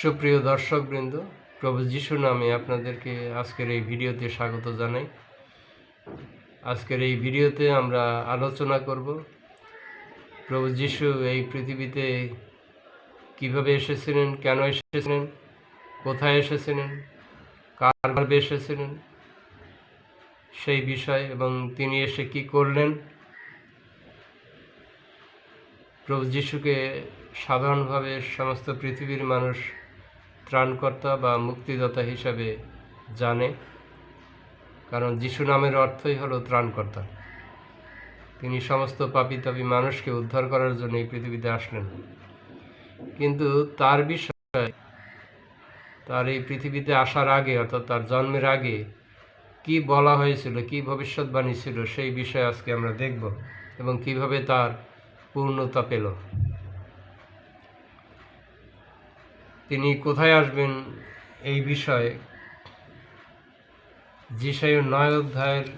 সুপ্রিয় দর্শকবৃন্দ, প্রভু যিশু নামে আপনাদেরকে আজকের এই ভিডিওতে স্বাগত জানাই। আজকের এই ভিডিওতে আমরা আলোচনা করব প্রভু যিশু এই পৃথিবীতে কীভাবে এসেছিলেন, কেন এসেছিলেন, কোথায় এসেছিলেন, কার গর্ভে এসেছিলেন, সেই বিষয় এবং তিনি এসে কি করলেন। প্রভু যিশুকে সাধারণভাবে সমস্ত পৃথিবীর মানুষ ত্রাণকর্তা বা মুক্তিদাতা হিসাবে জানে, কারণ যিশু নামের অর্থই হলো ত্রাণকর্তা। তিনি সমস্ত পাপি তাপি মানুষকে উদ্ধার করার জন্য এই পৃথিবীতে আসলেন। কিন্তু তার বিষয়ে, তার এই পৃথিবীতে আসার আগে, অর্থাৎ তার জন্মের আগে, কি বলা হয়েছিল, কি ভবিষ্যৎবাণী ছিল, সেই বিষয়ে আজকে আমরা দেখব এবং কীভাবে তার পূর্ণতা পেল। তিনি কোথায় আসবেন এই বিষয়ে? যিশাইয়ের নয় অধ্যায়ের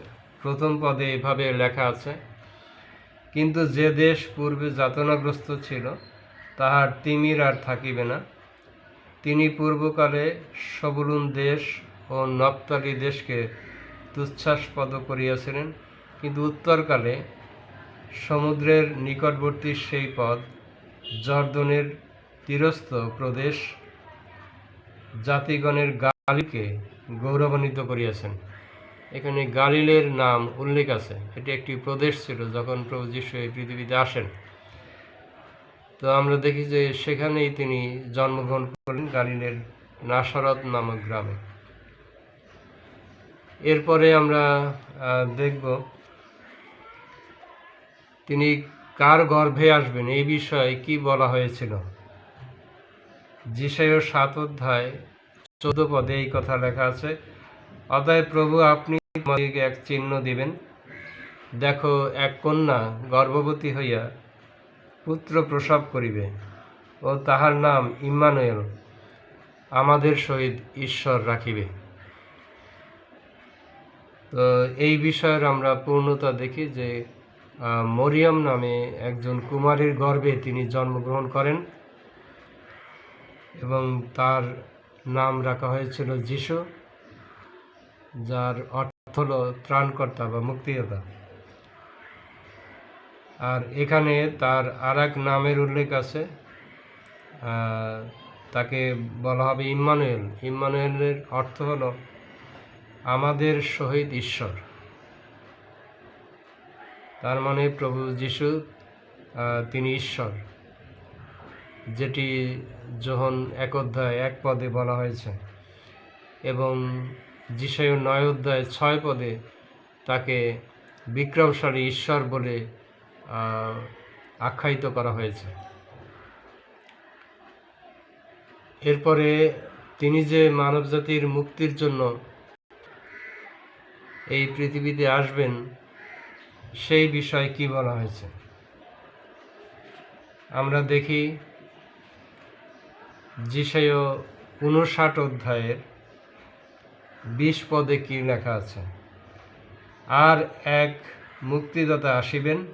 প্রথম পদে এভাবে লেখা আছে, কিন্তু যে দেশ পূর্বে যাতনাগ্রস্ত ছিল, তাহার তিমির আর থাকিবে না। তিনি পূর্বকালে সবরুণ দেশ ও নপ্তালি দেশকে তুচ্ছাস্পদ করিয়াছিলেন, কিন্তু উত্তরকালে সমুদ্রের নিকটবর্তী সেই পদ জর্দনের তীরস্থ প্রদেশ জাতিগণের গালিকে গৌরবান্বিত করিয়াছেন। এখানে গালিলের নাম উল্লেখ আছে। এটি একটি প্রদেশ ছিল যখন প্রভু যীশু এই পৃথিবীতে আসেন। তো আমরা দেখি যে সেখানেই তিনি জন্মগ্রহণ করলেন গালিলের নাসারত নামক গ্রামে। এরপরে আমরা দেখব তিনি কার গর্ভে আসবেন, এই বিষয়ে কি বলা হয়েছিল। যিশায় সাত অধ্যায় চোদ্দ পদে এই কথা লেখা আছে, অতএব প্রভু, আপনি এক চিহ্ন দিবেন। দেখো, এক কন্যা গর্ভবতী হইয়া পুত্র প্রসব করিবে ও তাহার নাম ইম্মানুয়েল। আমাদের সহিত ঈশ্বর রাখিবে। তো এই বিষয়ের আমরা পূর্ণতা দেখি যে মরিয়ম নামে একজন কুমারীর গর্ভে তিনি জন্মগ্রহণ করেন। এবং তার নাম রাখা হয়েছিল যিশু, যার অর্থ হল ত্রাণকর্তা বা মুক্তিদাতা আর এখানে তার আর এক নামের উল্লেখ আছে তাকে বলা হবে ইম্মানুয়েল। ইম্মানুয়েলের অর্থ হলো, আমাদের সহিত ঈশ্বর। তার মানে প্রভু যিশু তিনি ঈশ্বর। যেটি যোহন এক অধ্যায় এক পদে বলা হয়েছে এবং যিশায় নয় অধ্যায় ছয় পদে তাকে বিক্রমশালী ঈশ্বর বলে আখ্যায়িত করা হয়েছে। এরপরে তিনি যে মানবজাতির মুক্তির জন্য এই পৃথিবীতে আসবেন, সেই বিষয়ে কি বলা হয়েছে? আমরা দেখি যিশায় উনষাট অধ্যায়ের বিশ পদে কি লেখা আছে? আর এক মুক্তিদাতা আসিবেন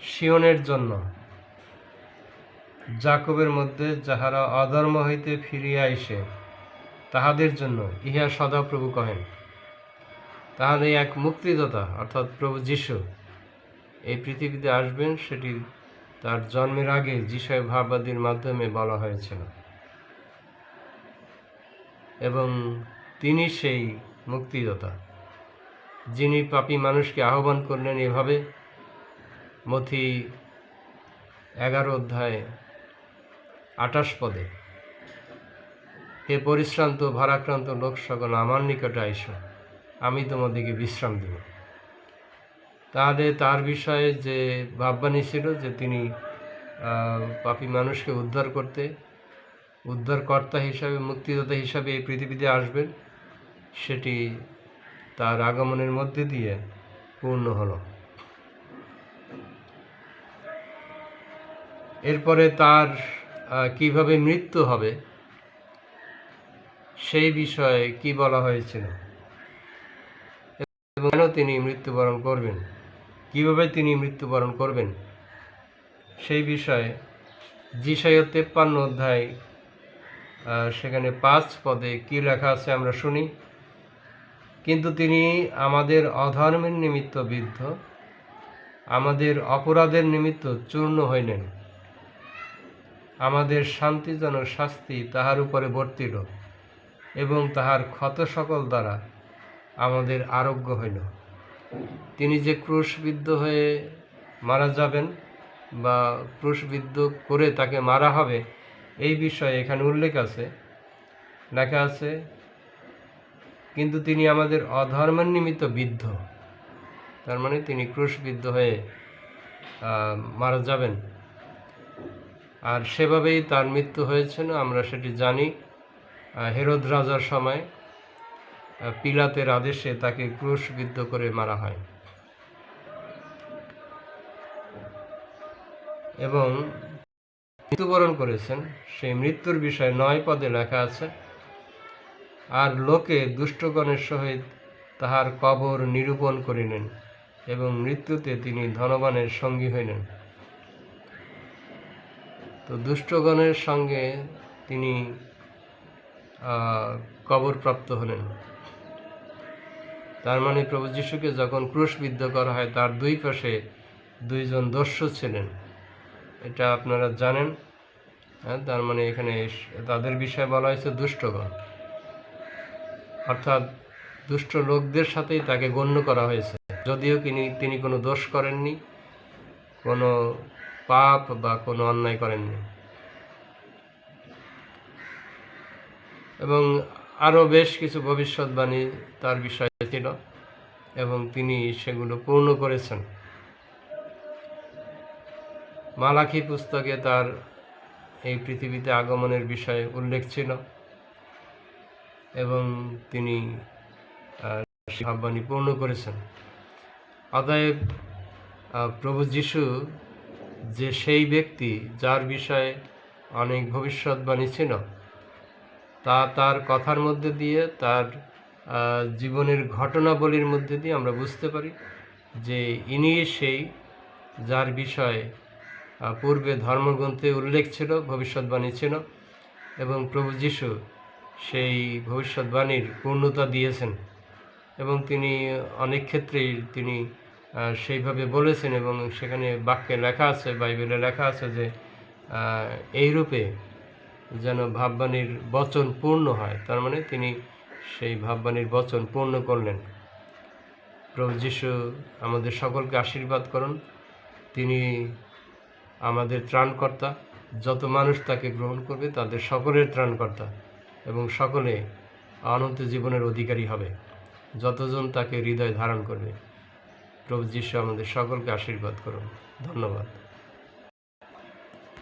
শিয়নের জন্য। জাকবের মধ্যে যাহারা অধর্ম হইতে ফিরিয়া আইসে তাহাদের জন্য ইহা সদাপ্রভু কহেন। তাহলে এক মুক্তিদাতা, অর্থাৎ প্রভু যিশু, এই পৃথিবীতে আসবেন, সেটি তার জন্মের আগে যিশয় ভাববাদীর মাধ্যমে বলা হয়েছিল। এবং তিনি সেই মুক্তিদাতা যিনি পাপী মানুষকে আহ্বান করলেন এভাবে। মথি এগারো অধ্যায় আঠাশ পদে, হে পরিশ্রান্ত, ভারাক্রান্ত লোক সকল আমার নিকটে আইস, আমি তোমাদেরকে বিশ্রাম দেব। তাহলে তার বিষয়ে যে ভাববাণী ছিল যে তিনি পাপী মানুষকে উদ্ধার করতে, উদ্ধারকর্তা হিসাবে মুক্তিদাতা হিসাবে এই পৃথিবীতে আসবেন, সেটি তার আগমনের মধ্যে দিয়ে পূর্ণ হলো। এরপরে তার কীভাবে মৃত্যু হবে, সেই বিষয়ে কি বলা হয়েছিল? এবং তিনি মৃত্যুবরণ করবেন? কীভাবে তিনি মৃত্যুবরণ করবেন? সেই বিষয়ে যিশয় তেপ্পান্ন অধ্যায় সেখানে পাঁচ পদে কি লেখা আছে আমরা শুনি। কিন্তু তিনি আমাদের অধর্মের নিমিত্ত বিদ্ধ, আমাদের অপরাধের নিমিত্ত চূর্ণ হইলেন। আমাদের শান্তিজনক শাস্তি তাহার উপরে বর্তিল এবং তাহার ক্ষত সকল দ্বারা আমাদের আরোগ্য হইল। তিনি যে ক্রুশবিদ্ধ হয়ে মারা যাবেন বা ক্রুশবিদ্ধ করে তাকে মারা হবে, এই বিষয়ে এখানে উল্লেখ আছে। লেখা আছে, কিন্তু তিনি আমাদের অধর্মের নিমিত্ত বিদ্ধ। তার মানে তিনি ক্রুশবিদ্ধ হয়ে মারা যাবেন। আর সেভাবেই তার মৃত্যু হয়েছিল, আমরা সেটি জানি হেরোদ রাজার সময়। পিলাতের আদেশে তাকে ক্রুশবিদ্ধ করে মারা হয়। এবং মৃত্যুবরণ করেছেন। সেই মৃত্যুর বিষয়ে নয় পদে লেখা আছে, আর লোকে দুষ্টগণের সহিত তাহার কবর নিরূপণ করিলেন এবং মৃত্যুতে তিনি ধনবানের সঙ্গী হইলেন। তো দুষ্টগণের সঙ্গে তিনি কবরপ্রাপ্ত হলেন। তার মানে প্রভু যিশুকে যখন ক্রুশবিদ্ধ করা হয়, তার দুই পাশে দুইজন দস্যু ছিলেন। এটা আপনারা জানেন। হ্যাঁ তার মানে এখানে তাদের বিষয়ে বলা হয়েছে দুষ্টগণ। অর্থাৎ দুষ্ট লোকদের সাথেই তাকে গণ্য করা হয়েছে। যদিও তিনি তিনি কোনো দোষ করেননি, কোনো পাপ বা কোনো অন্যায় করেননি। এবং আরও বেশ কিছু ভবিষ্যৎবাণী তার বিষয়ে ছিল এবং তিনি সেগুলো পূর্ণ করেছেন। মালাখি পুস্তকে তার এই পৃথিবীতে আগমনের বিষয়ে উল্লেখ ছিল এবং তিনি ভাববাণী পূর্ণ করেছেন। অতএব প্রভু যিশু যে সেই ব্যক্তি যার বিষয়ে অনেক ভবিষ্যৎবাণী ছিল, তা তার কথার মধ্যে দিয়ে তার জীবনের ঘটনাবলীর মধ্যে দিয়ে আমরা বুঝতে পারি যে ইনি সেই যার বিষয়ে পূর্বে ধর্মগ্রন্থে উল্লেখ ছিল ভবিষ্যৎবাণী ছিল এবং প্রভু যিশু সেই ভবিষ্যৎবাণীর পূর্ণতা দিয়েছেন এবং তিনি অনেক ক্ষেত্রেই তিনি সেইভাবে বলেছেন এবং সেখানে বাক্যে লেখা আছে বাইবেলে লেখা আছে যে আহ, এই রূপে যেন ভাববাণীর বচন পূর্ণ হয়। তার মানে তিনি সেই ভাববাণীর বচন পূর্ণ করলেন। প্রভু যিশু, আমাদের সকলকে আশীর্বাদ করুন। তিনি আমাদের ত্রাণকর্তা। যত মানুষ তাকে গ্রহণ করবে, তাদের সকলের ত্রাণকর্তা এবং সকলে অনন্ত জীবনের অধিকারী হবে। যতজন তাকে হৃদয় ধারণ করবে, প্রভু যিশু আমাদের সকলকে আশীর্বাদ করুন। ধন্যবাদ।